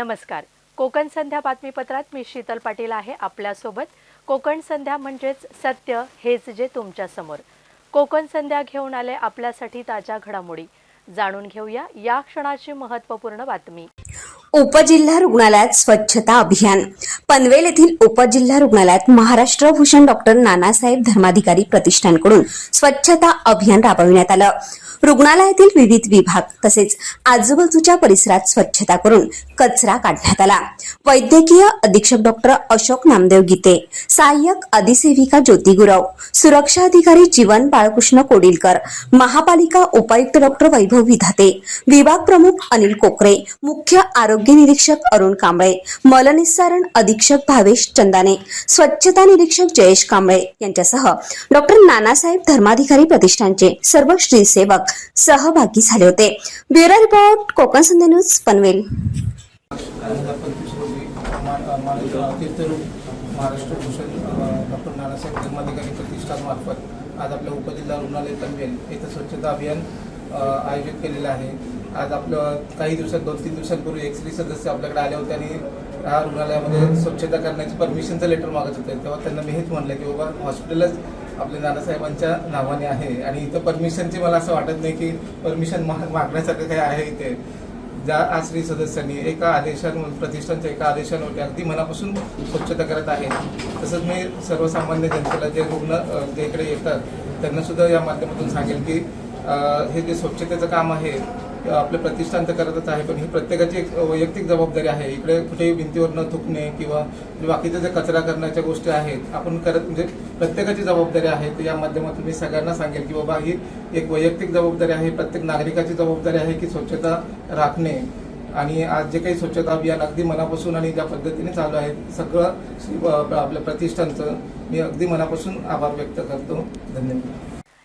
नमस्कार. कोकण संध्या बातमीपत्रात मी शीतल पाटील आहे आपल्यासोबत. कोकण संध्या म्हणजेच सत्य हेच जे तुमच्यासमोर. कोकण संध्या घेऊन आले आपल्यासाठी ताज्या घडामोडी. जाणून घेऊया या क्षणाची महत्त्वपूर्ण बातमी. उपजिल्हा रुग्णालयात स्वच्छता अभियान. पनवेल येथील उपजिल्हा रुग्णालयात महाराष्ट्र भूषण डॉक्टर नानासाहेब धर्माधिकारी प्रतिष्ठानकडून स्वच्छता अभियान राबविण्यात आलं. रुग्णालयातील विविध विभाग तसेच आजूबाजूच्या परिसरात स्वच्छता करून कचरा काढण्यात आला. वैद्यकीय अधीक्षक डॉक्टर अशोक नामदेव गीते सहाय्यक अधिसेविका ज्योती गुरव सुरक्षा अधिकारी जीवन बाळकृष्ण कोडिलकर महापालिका उपायुक्त डॉक्टर वैभव विधाते विभाग प्रमुख अनिल कोकरे मुख्य आरोग्य निरीक्षक अरुण कांबळे मलनिस्सारण अधीक्षक भावेश चंदाने स्वच्छता निरीक्षक जयेश कांबळे यांच्यासह डॉक्टर नानासाहेब धर्माधिकारी प्रतिष्ठानचे सर्व श्रीसेवक सहभागी झाले होते. Bureau report Konkan Sandhya news Panvel. Maharashtra Bhushan doctor Nanasaheb Dharmadhikari प्रतिष्ठानमार्फत आज आपल्या उपजिल्हा रुग्णालय पनवेल येथे स्वच्छता अभियान आयोजित केलेलं आहे. आज आपलं काही दिवसात दोन तीन दिवसांपूर्वी एक स्त्री सदस्य आपल्याकडे आले होते आणि ह्या रुग्णालयामध्ये स्वच्छता करण्याची परमिशनचं लेटर मागत होते. तेव्हा त्यांना मी हेच म्हणलं की बाबा हॉस्पिटलच आपल्या नानासाहेबांच्या नावाने आहे. आणि इथं परमिशनची मला असं वाटत नाही की परमिशन मागण्यासारखं काही आहे इथे. ज्या आश्री सदस्यांनी एका आदेशांवर प्रतिष्ठानच्या एका आदेशांवरती अगदी मनापासून स्वच्छता करत आहे. तसंच मी सर्वसामान्य जनतेला जे रुग्ण जे इकडे येतात त्यांनासुद्धा या माध्यमातून सांगेल की हे जे स्वच्छतेचं काम आहे आपलं प्रतिष्ठान तर करतच आहे पण ही प्रत्येकाची एक वैयक्तिक जबाबदारी आहे. इकडे कुठेही भिंतीवर न थुकणे किंवा म्हणजे बाकीचे जे कचरा करण्याच्या गोष्टी आहेत आपण करत म्हणजे प्रत्येकाची जबाबदारी आहे. तर या माध्यमातून मी सगळ्यांना सांगेल की बाबा ही एक वैयक्तिक जबाबदारी आहे. प्रत्येक नागरिकाची जबाबदारी आहे की स्वच्छता राखणे. आणि आज जे काही स्वच्छता अभियान अगदी मनापासून आणि ज्या पद्धतीने चालू आहे सगळं आपल्या प्रतिष्ठानचं मी अगदी मनापासून आभार व्यक्त करतो. धन्यवाद.